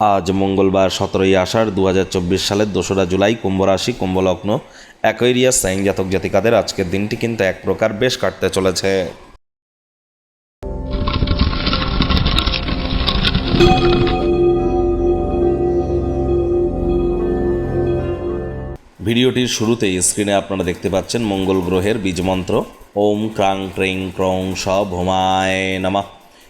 আজ মঙ্গলবার সতেরোই আষাঢ় দু হাজার চব্বিশ সালের দোসরা জুলাই কুম্ভ রাশি কুম্ভলগ্ন অ্যাকোয়েরিয়াস সাইন জাতক জাতিকাদের আজকের দিনটি কিন্তু এক প্রকার বেশ কাটতে চলেছে। ভিডিওটির শুরুতেই স্ক্রিনে আপনারা দেখতে পাচ্ছেন মঙ্গল গ্রহের বীজমন্ত্র। ওম ক্রাং ক্রিং ক্রং স ভোমায় নামা।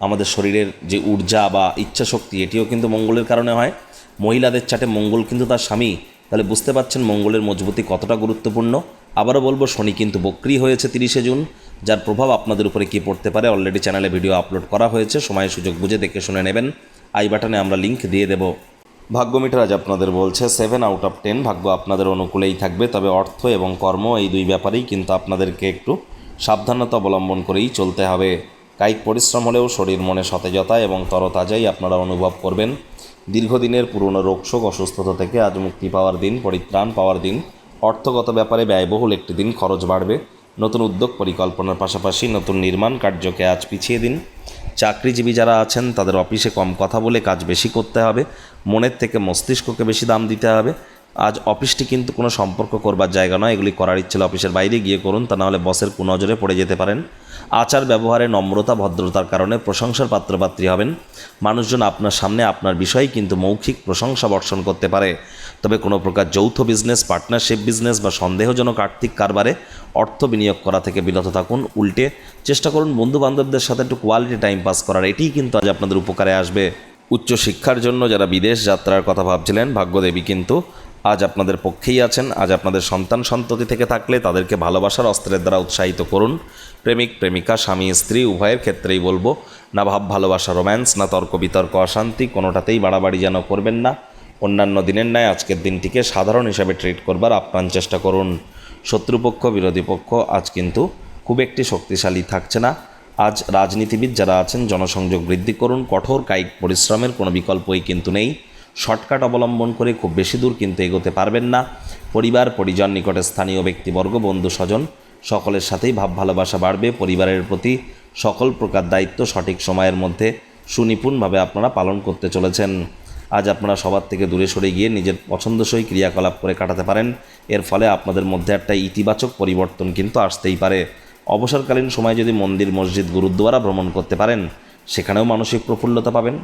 আমাদের শরীরের যে ঊর্জা বা ইচ্ছা শক্তি এটিও কিন্তু মঙ্গলের কারণে হয়। মহিলাদের চাটে মঙ্গল কিন্তু তার স্বামী। তাহলে বুঝতে পারছেন মঙ্গলের মজবুতি কতটা গুরুত্বপূর্ণ? আবারও বলব, শনি কিন্তু বক্রি হয়েছে তিরিশে জুন, যার প্রভাব আপনাদের উপরে কী পড়তে পারে অলরেডি চ্যানেলে ভিডিও আপলোড করা হয়েছে। সময় সুযোগ বুঝে দেখে শুনে নেবেন। আই বাটনে আমরা লিঙ্ক দিয়ে দেবো। ভাগ্য মিটার আজ আপনাদের বলছে সেভেন আউট অফ টেন ভাগ্য আপনাদের অনুকূলেই থাকবে। তবে অর্থ এবং কর্ম এই দুই ব্যাপারেই কিন্তু আপনাদেরকে একটু সাবধানতা অবলম্বন করেই চলতে হবে। কায়িক পরিশ্রম হলেও শরীর মনে সতেজতা এবং তরতাজাই আপনারা অনুভব করবেন। দীর্ঘদিনের পুরনো রোগশোক, অসুস্থতা থেকে আজ মুক্তি পাওয়ার দিন, পরিত্রাণ পাওয়ার দিন। অর্থগত ব্যাপারে ব্যয়বহুল একটি দিন, খরচ বাড়বে। নতুন উদ্যোগ পরিকল্পনার পাশাপাশি নতুন নির্মাণ কার্যকে আজ পিছিয়ে দিন। চাকরিজীবী যারা আছেন, তাদের অফিসে কম কথা বলে কাজ বেশি করতে হবে। মনের থেকে মস্তিষ্ককে বেশি দাম দিতে হবে। আজ অফিসটি কিন্তু কোনো সম্পর্ক করবার জায়গা নয়, এগুলি করার ইচ্ছে অফিসের বাইরে গিয়ে করুন। তা নাহলে বসের কুনজরে পড়ে যেতে পারেন। আচার ব্যবহারে নম্রতা, ভদ্রতার কারণে প্রশংসার পাত্রপাত্রী হবেন। মানুষজন আপনার সামনে আপনার বিষয়ে কিন্তু মৌখিক প্রশংসা বর্ষণ করতে পারে। তবে কোনো প্রকার যৌথ বিজনেস পার্টনারশিপ বিজনেস বা সন্দেহজনক আর্থিক কারবারে অর্থ বিনিয়োগ করা থেকে বিরত থাকুন। উল্টে চেষ্টা করুন বন্ধু বান্ধবদের সাথে একটু কোয়ালিটি টাইম পাস করার। এটিই কিন্তু আজ আপনাদের উপকারে আসবে। উচ্চশিক্ষার জন্য যারা বিদেশ যাত্রার কথা ভাবছিলেন, ভাগ্যদেবী কিন্তু আজ আপনাদের পক্ষেই আছেন, আজ আপনাদের সন্তান সন্ততি থেকে থাকলে তাদেরকে ভালোবাসার অস্ত্রের দ্বারা উৎসাহিত করুন। প্রেমিক, প্রেমিকা, স্বামী, স্ত্রী, উভয়ের ক্ষেত্রেই বলব, না ভাব, ভালোবাসা, রোম্যান্স, না তর্ক, বিতর্ক, অশান্তি, কোনোটাতেই বাড়াবাড়ি যেন করবেন না। অন্যান্য দিনের ন্যায় আজকের দিনটিকে সাধারণ হিসাবে ট্রিট করবার আপ্রাণ চেষ্টা করুন। শত্রুপক্ষ, বিরোধী পক্ষ, আজ কিন্তু খুব একটি শক্তিশালী থাকছে না। আজ রাজনীতিবিদ যারা আছেন, জনসংযোগ বৃদ্ধি করুন, কঠোর, কায়িক পরিশ্রমের কোনো বিকল্পই কিন্তু নেই। শর্টকাট অবলম্বন করে খুব বেশি দূর কিন্তু এগোতে পারবেন না। পরিবার, পরিজন, নিকটে স্থানীয় ব্যক্তিবর্গ, বন্ধু, স্বজন, সকলের সাথেই ভাব ভালোবাসা বাড়বে। পরিবারের প্রতি সকল প্রকার দায়িত্ব সঠিক সময়ের মধ্যে সুনিপুণভাবে আপনারা পালন করতে চলেছেন। আজ আপনারা সবার থেকে দূরে সরে গিয়ে নিজের পছন্দসই ক্রিয়াকলাপ করে কাটাতে পারেন। এর ফলে আপনাদের মধ্যে একটা ইতিবাচক পরিবর্তন কিন্তু আসতেই পারে। অবসরকালীন সময় যদি মন্দির, মসজিদ, গুরুদ্বারা ভ্রমণ করতে পারেন, সেখানেও মানসিক প্রফুল্লতা পাবেন।